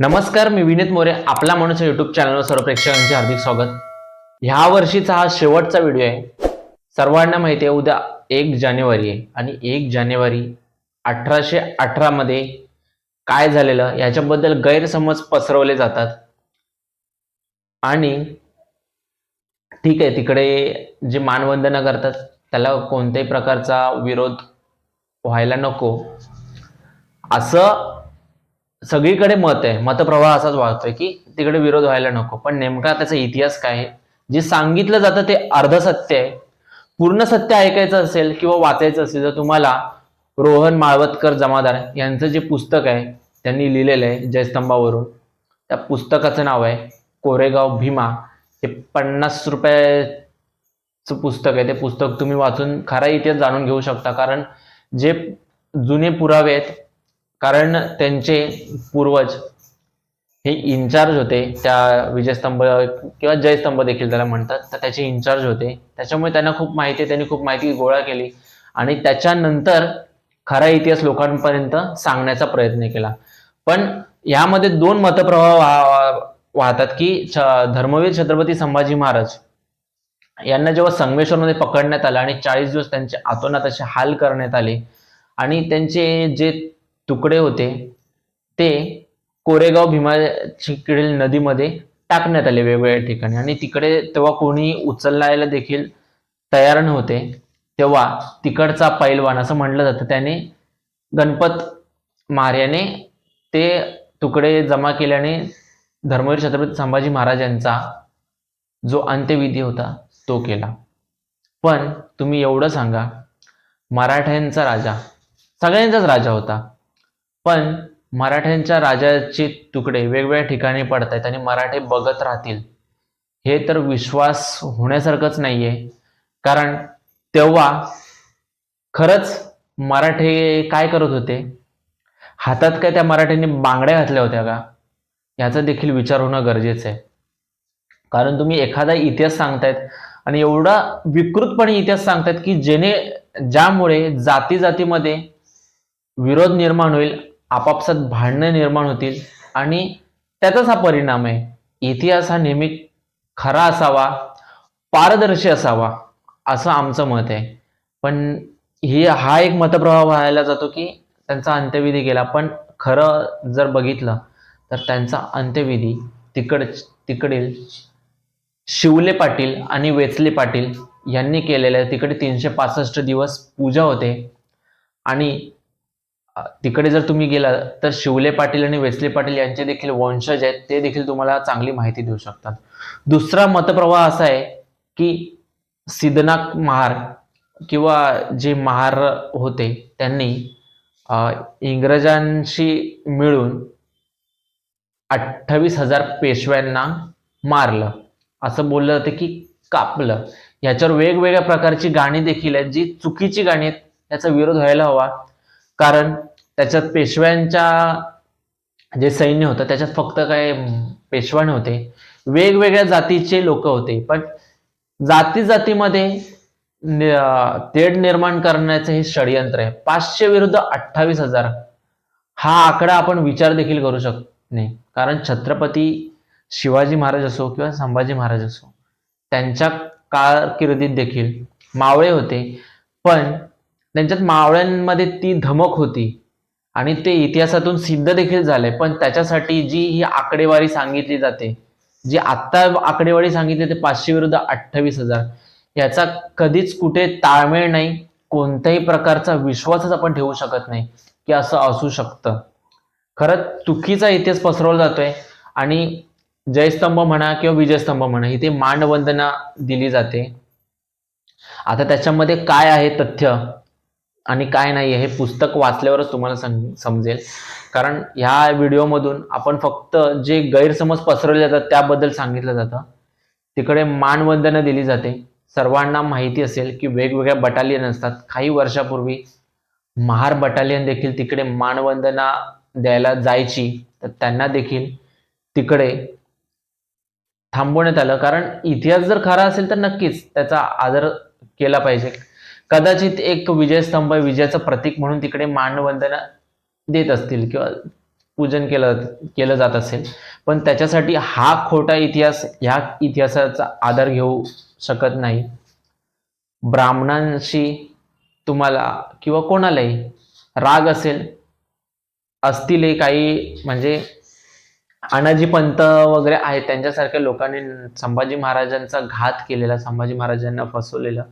नमस्कार मी विनीत मोरे आपला माणूस युट्यूब चॅनलवर सर्व प्रेक्षकांचे हार्दिक स्वागत. ह्या वर्षीचा हा शेवटचा व्हिडिओ आहे. सर्वांना माहिती आहे उद्या एक जानेवारी आहे. आणि एक जानेवारी अठराशे अठरा मध्ये काय झालेलं याच्याबद्दल गैरसमज पसरवले जातात. आणि ठीक आहे तिकडे जे मानवंदना करतात त्याला कोणत्याही प्रकारचा विरोध व्हायला नको. असं सगळीकडे मत आहे. मतप्रवाह असाच वाहतोय की तिकडे विरोध व्हायला नको. पण नेमका त्याचा इतिहास काय आहे? जे सांगितलं जातं ते अर्ध सत्य आहे. पूर्ण सत्य ऐकायचं असेल किंवा वाचायचं असेल तर तुम्हाला रोहन माळवतकर जमादार यांचं जे पुस्तक आहे त्यांनी लिहिलेलं आहे जयस्तंभावरून. त्या पुस्तकाचं नाव आहे कोरेगाव भीमा. हे पन्नास रुपयाचं पुस्तक आहे. ते पुस्तक तुम्ही वाचून खरा इतिहास जाणून घेऊ शकता. कारण जे जुने पुरावे आहेत कारण त्यांचे पूर्वज हे इन्चार्ज होते. त्या विजयस्तंभ किंवा जयस्तंभ देखील त्याला म्हणतात. तर त्याचे इन्चार्ज होते. त्याच्यामुळे त्यांना खूप माहिती त्यांनी खूप माहिती गोळा केली. आणि त्याच्यानंतर खरा इतिहास लोकांपर्यंत सांगण्याचा प्रयत्न केला. पण यामध्ये दोन मतप्रवाह वा- वाहतात की छ- धर्मवीर छत्रपती संभाजी महाराज यांना जेव्हा संगमेश्वरमध्ये पकडण्यात आलं आणि चाळीस दिवस त्यांचे आतोनात असे हाल करण्यात आले आणि त्यांचे जे तुकडे होते ते कोरेगाव भीमाकडील नदीमध्ये टाकण्यात आले वेगवेगळ्या ठिकाणी. आणि तिकडे तेव्हा कोणी उचलायला देखील तयार नव्हते तेव्हा तिकडचा पैलवान असं म्हटलं जातं त्याने गणपत मार्याने ते तुकडे जमा केल्याने धर्मवीर छत्रपती संभाजी महाराज यांचा जो अंत्यविधी होता तो केला. पण तुम्ही एवढं सांगा मराठ्यांचा राजा सगळ्यांचाच राजा होता. पण मराठ्यांच्या राजाचे तुकडे वेगवेगळ्या ठिकाणी पडत आहेत आणि मराठे बघत राहतील. हे तर विश्वास होण्यासारखंच नाहीये. कारण तेव्हा खरंच मराठे काय करत होते? हातात काय त्या मराठ्यांनी बांगड्या घातल्या होत्या का? याचा देखील विचार होणं गरजेचं आहे कारण तुम्ही एखादा इतिहास सांगतायत आणि एवढा विकृतपणे इतिहास सांगतायत की जेणे ज्यामुळे जाती जातीमध्ये विरोध निर्माण होईल आपापसात भांडणं निर्माण होतील आणि त्याचाच हा परिणाम आहे. इतिहास हा नेहमी खरा असावा पारदर्शी असावा असं आमचं मत आहे. पण ही हा एक मतप्रवाह व्हायला जातो की त्यांचा अंत्यविधी गेला पण खरं जर बघितलं तर त्यांचा अंत्यविधी तिकड तिकडील शिवले पाटील आणि वेचले पाटील यांनी केलेलं आहे. तिकडे तीनशे पासष्ट दिवस पूजा होते. आणि तिकडे जर तुम्ही गेला तर शिवले पाटील आणि वेचले पाटील यांचे देखील वंशज आहेत ते देखील तुम्हाला चांगली माहिती देऊ शकतात. दुसरा मतप्रवाह असा आहे की सिद्धनाथ महार किंवा जे महार होते त्यांनी इंग्रजांशी मिळून अठ्ठावीस हजार पेशव्यांना मारलं. असं बोललं जातं की कापलं. याच्यावर वेगवेगळ्या प्रकारची गाणी देखील आहेत जी चुकीची गाणी आहेत याचा विरोध व्हायला हवा. कारण त्याच्यात पेशव्यांच्या जे सैन्य होतं त्याच्यात फक्त काय म, पेशवा नव्हते वेगवेगळ्या जातीचे लोक होते. पण जाती जातीमध्ये तेढ निर्माण करण्याचं हे षडयंत्र आहे. पाचशे विरुद्ध अठ्ठावीस हजार. हा आकडा आपण विचार देखील करू शकत नाही. कारण छत्रपती शिवाजी महाराज असो किंवा संभाजी महाराज असो त्यांच्या कारकिर्दीत देखील मावळे होते. पण त्यांच्यात मावळ्यांमध्ये ती धमक होती. आणि ते इतिहासातून सिद्ध देखील झाले. पण त्याच्यासाठी जी ही आकडेवारी सांगितली जाते जी आत्ता आकडेवारी सांगितली ते पाचशे विरुद्ध अठ्ठावीस हजार याचा कधीच कुठे ताळमेळ नाही कोणत्याही प्रकारचा विश्वासच आपण ठेवू शकत नाही की असं असू शकतं. खरंच चुकीचा इतिहास पसरवला जातोय आणि जयस्तंभ म्हणा किंवा विजयस्तंभ म्हणा इथे मानवंदना दिली जाते. आता त्याच्यामध्ये काय आहे तथ्य? आणि काय नाही हे पुस्तक वाचल्यावरच तुम्हाला सम- समजेल. कारण ह्या व्हिडिओमधून आपण फक्त जे गैरसमज पसरवले जातात त्याबद्दल सांगितलं जातं. तिकडे मानवंदना दिली जाते. सर्वांना माहिती असेल की वेगवेगळ्या बटालियन असतात. काही वर्षापूर्वी महार बटालियन देखील तिकडे मानवंदना द्यायला जायची. तर त्यांना देखील तिकडे थांबवण्यात आलं. कारण इतिहास जर खरा असेल तर नक्कीच त्याचा आदर केला पाहिजे. कदाचित एक विजयस्तंभ विजयाचं प्रतीक म्हणून तिकडे मानवंदना देत असतील किंवा पूजन केलं केलं जात असेल. पण त्याच्यासाठी हा खोटा इतिहास ह्या इतिहासाचा आधार घेऊ शकत नाही. ब्राह्मणांशी तुम्हाला किंवा कोणालाही राग असेल असतीलही काही म्हणजे अनाजी पंत वगैरे आहेत त्यांच्यासारख्या लोकांनी संभाजी महाराजांचा घात केलेला संभाजी महाराजांना फसवलेलं.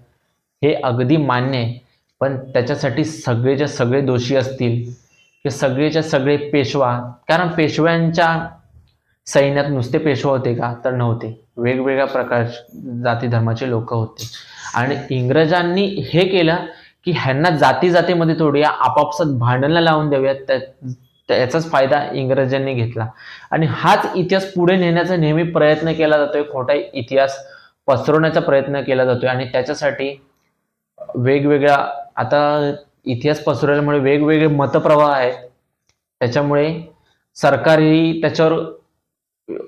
हे अगदी मान्य आहे. पण त्याच्यासाठी सगळेच्या सगळे दोषी असतील की सगळेच्या सगळे पेशवा कारण पेशव्यांच्या सैन्यात नुसते पेशवा होते का? तर नव्हते. वेगवेगळ्या प्रकारचे जाती धर्माचे लोक होते. आणि इंग्रजांनी हे केलं की ह्यांना जाती जातीमध्ये तोडूया आपापसात भांडणं लावून देऊया त्या त्याचाच फायदा इंग्रजांनी घेतला. आणि हाच इतिहास पुढे नेण्याचा नेहमी प्रयत्न केला जातोय. खोटा इतिहास पसरवण्याचा प्रयत्न केला जातोय. आणि त्याच्यासाठी वेगवेगळ्या आता इतिहास पसरवल्यामुळे वेगवेगळे मतप्रवाह आहेत. त्याच्यामुळे सरकारही त्याच्यावर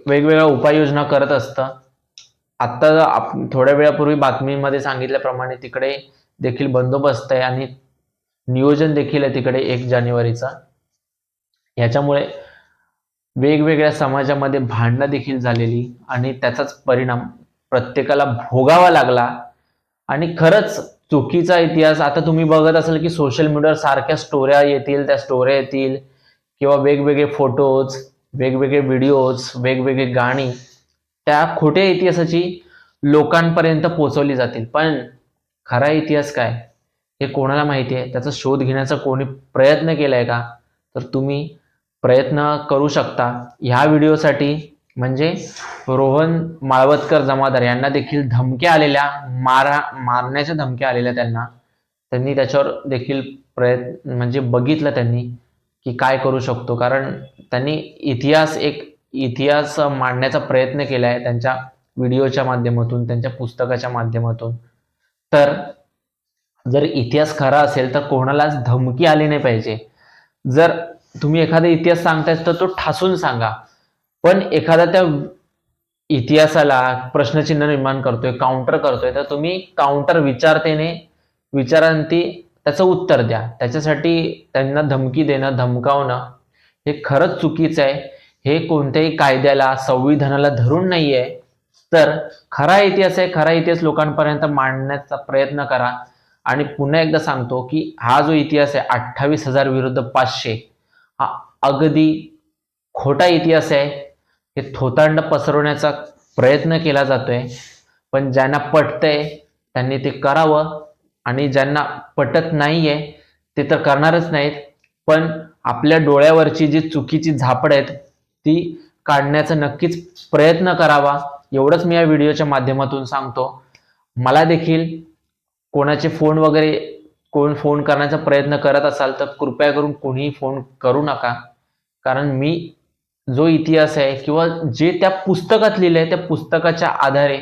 वेगवेगळ्या उपाययोजना करत असतं. आत्ता आप थोड्या वेळापूर्वी बातमीमध्ये सांगितल्याप्रमाणे तिकडे देखील बंदोबस्त आहे आणि नियोजन देखील आहे तिकडे एक जानेवारीचा. ह्याच्यामुळे वेगवेगळ्या समाजामध्ये भांडणं देखील झालेली आणि त्याचाच परिणाम प्रत्येकाला भोगावा लागला. आणि खरंच चुकीचा इतिहास. आता तुम्ही बघत असाल की सोशल मीडियावर सारख्या स्टोऱ्या येतील त्या स्टोऱ्या येतील. किंवा वेगवेगळे फोटोज वेगवेगळे व्हिडिओज वेगवेगळी गाणी. त्या खोट्या इतिहासाची लोकांपर्यंत पोचवली जातील. पण खरा इतिहास काय? हे कोणाला माहिती आहे? त्याचा शोध घेण्याचा कोणी प्रयत्न केलाय का? तर तुम्ही प्रयत्न करू शकता. ह्या व्हिडिओसाठी म्हणजे रोहन माळवतकर जमादार यांना देखील धमक्या आलेल्या मारा मारण्याच्या धमक्या आलेल्या त्यांना. त्यांनी त्याच्यावर देखील प्रयत्न म्हणजे बघितलं त्यांनी की काय करू शकतो. कारण त्यांनी इतिहास एक इतिहास मांडण्याचा प्रयत्न केला आहे त्यांच्या व्हिडिओच्या माध्यमातून त्यांच्या पुस्तकाच्या माध्यमातून. तर जर इतिहास खरा असेल तर कोणालाच धमकी आली नाही पाहिजे. जर तुम्ही एखादा इतिहास सांगताय तर तो ठासून सांगा. पण एखादा त्या इतिहासाला प्रश्नचिन्ह निर्माण करतोय काउंटर करतोय तर तुम्ही काउंटर विचारतेने विचारांती त्याचं उत्तर द्या. त्याच्यासाठी त्यांना धमकी देणं धमकावणं हे खरंच चुकीचं आहे. हे कोणत्याही कायद्याला संविधानाला धरून नाही आहे तर खरा इतिहास आहे खरा इतिहास लोकांपर्यंत मांडण्याचा प्रयत्न करा. आणि पुन्हा एकदा सांगतो की हा जो इतिहास आहे अठ्ठावीस हजार विरुद्ध पाचशे हा अगदी खोटा इतिहास आहे. हे थोतांड पसरवण्याचा प्रयत्न केला जातोय. पण ज्यांना पटतंय त्यांनी ते करावं आणि ज्यांना पटत नाहीये ते तर करणारच नाहीत. पण आपल्या डोळ्यावरची जी चुकीची झापड आहेत ती काढण्याचा नक्कीच प्रयत्न करावा. एवढंच मी या व्हिडिओच्या माध्यमातून सांगतो. मला देखील कोणाचे फोन वगैरे कोण फोन करण्याचा प्रयत्न करत असाल तर कृपया करून कोणीही फोन करू नका. कारण मी जो इतिहास आहे किंवा जे त्या पुस्तकात लिहिलं आहे त्या पुस्तकाच्या आधारे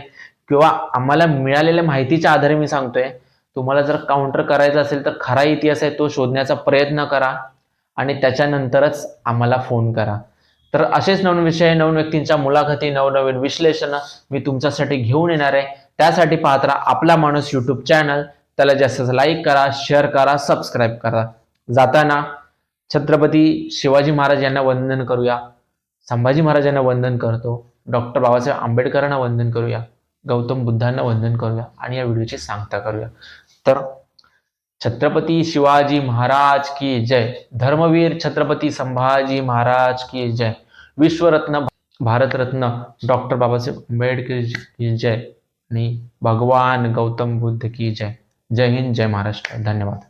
किंवा आम्हाला मिळालेल्या माहितीच्या आधारे मी सांगतोय तुम्हाला जर काउंटर करायचं असेल तर खरा इतिहास आहे तो शोधण्याचा प्रयत्न करा आणि त्याच्यानंतरच आम्हाला फोन करा. तर असेच नवीन विषय नवीन व्यक्तींच्या मुलाखती नवनवीन विश्लेषण मी तुमच्यासाठी घेऊन येणार आहे. त्यासाठी पाहत राहा आपला माणूस युट्यूब चॅनल त्याला जास्त लाईक करा शेअर करा सबस्क्राईब करा. जाताना छत्रपती शिवाजी महाराज यांना वंदन करूया. संभाजी महाराजांना वंदन करतो. डॉक्टर बाबासाहेब आंबेडकरांना वंदन करूया. गौतम बुद्धांना वंदन करूया आणि या व्हिडिओची सांगता करूया. तर छत्रपती शिवाजी महाराज की जय. धर्मवीर छत्रपती संभाजी महाराज की जय. विश्वरत्न भारतरत्न डॉक्टर बाबासाहेब आंबेडकर की जय. आणि भगवान गौतम बुद्ध की जय. जय हिंद जय महाराष्ट्र. धन्यवाद.